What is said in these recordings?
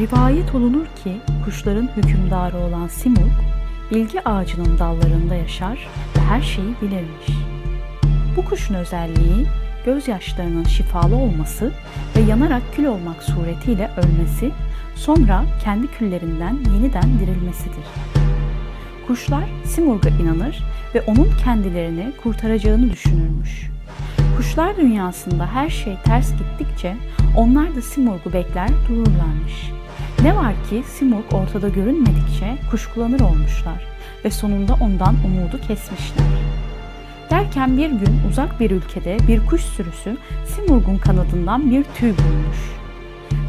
Rivayet olunur ki kuşların hükümdarı olan Simurg, bilgi ağacının dallarında yaşar ve her şeyi bilirmiş. Bu kuşun özelliği gözyaşlarının şifalı olması ve yanarak kül olmak suretiyle ölmesi, sonra kendi küllerinden yeniden dirilmesidir. Kuşlar Simurg'a inanır ve onun kendilerini kurtaracağını düşünürmüş. Kuşlar dünyasında her şey ters gittikçe onlar da Simurg'u bekler dururlarmış. Ne var ki Simurg ortada görünmedikçe kuşkulanır olmuşlar ve sonunda ondan umudu kesmişler. Derken bir gün uzak bir ülkede bir kuş sürüsü Simurg'un kanadından bir tüy bulmuş.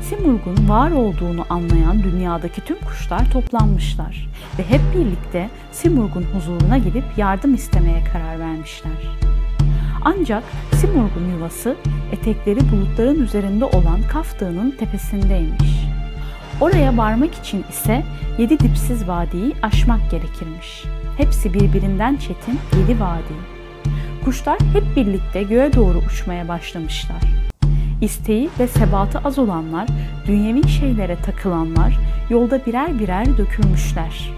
Simurg'un var olduğunu anlayan dünyadaki tüm kuşlar toplanmışlar ve hep birlikte Simurg'un huzuruna gidip yardım istemeye karar vermişler. Ancak Simurg'un yuvası etekleri bulutların üzerinde olan Kaf Dağı'nın tepesindeymiş. Oraya varmak için ise yedi dipsiz vadiyi aşmak gerekirmiş. Hepsi birbirinden çetin yedi vadi. Kuşlar hep birlikte göğe doğru uçmaya başlamışlar. İsteği ve sebatı az olanlar, dünyevi şeylere takılanlar yolda birer birer dökülmüşler.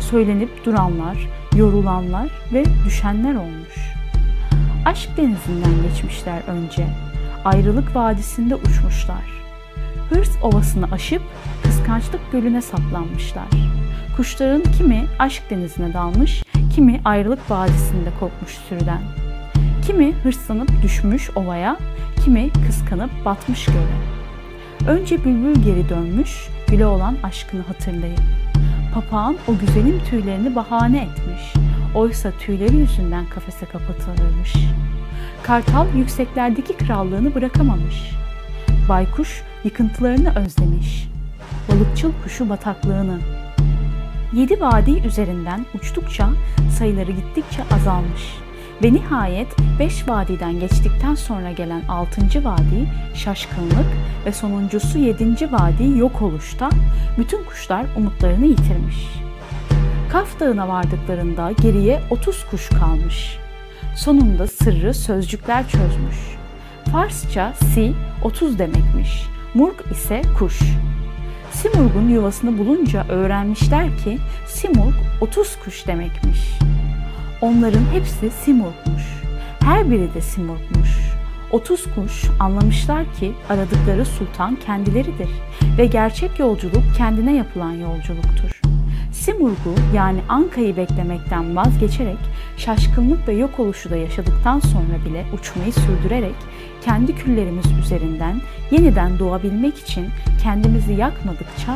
Söylenip duranlar, yorulanlar ve düşenler olmuş. Aşk denizinden geçmişler önce. Ayrılık vadisinde uçmuşlar. Hırs ovasını aşıp kıskançlık gölüne saplanmışlar. Kuşların kimi aşk denizine dalmış, kimi ayrılık vadisinde kopmuş sürüden. Kimi hırslanıp düşmüş ovaya, kimi kıskanıp batmış göle. Önce bülbül geri dönmüş, güle olan aşkını hatırlayıp. Papağan o güzelim tüylerini bahane etmiş. Oysa tüyleri yüzünden kafese kapatılırmış. Kartal yükseklerdeki krallığını bırakamamış. Baykuş yıkıntılarını özlemiş. Balıkçıl kuşu bataklığını. Yedi vadi üzerinden uçtukça sayıları gittikçe azalmış. Ve nihayet beş vadiden geçtikten sonra gelen altıncı vadi şaşkınlık ve sonuncusu yedinci vadi yok oluşta bütün kuşlar umutlarını yitirmiş. Kaf Dağı'na vardıklarında geriye 30 kuş kalmış. Sonunda sırrı sözcükler çözmüş. Farsça si 30 demekmiş. Murg ise kuş. Simurg'un yuvasını bulunca öğrenmişler ki Simurg 30 kuş demekmiş. Onların hepsi Simurg'muş. Her biri de Simurg'muş. 30 kuş anlamışlar ki aradıkları sultan kendileridir ve gerçek yolculuk kendine yapılan yolculuktur. Simurg'u yani Anka'yı beklemekten vazgeçerek şaşkınlık ve yok oluşu da yaşadıktan sonra bile uçmayı sürdürerek kendi küllerimiz üzerinden yeniden doğabilmek için kendimizi yakmadıkça,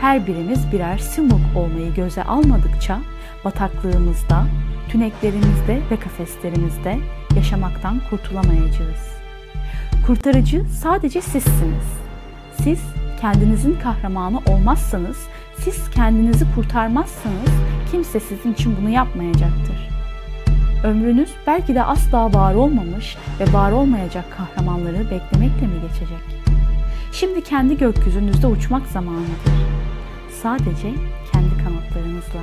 her birimiz birer Simurg olmayı göze almadıkça bataklığımızda, tüneklerimizde ve kafeslerimizde yaşamaktan kurtulamayacağız. Kurtarıcı sadece sizsiniz. Siz kendinizin kahramanı olmazsanız, siz kendinizi kurtarmazsanız kimse sizin için bunu yapmayacaktır. Ömrünüz belki de asla var olmamış ve var olmayacak kahramanları beklemekle mi geçecek? Şimdi kendi gökyüzünüzde uçmak zamanıdır. Sadece kendi kanatlarınızla.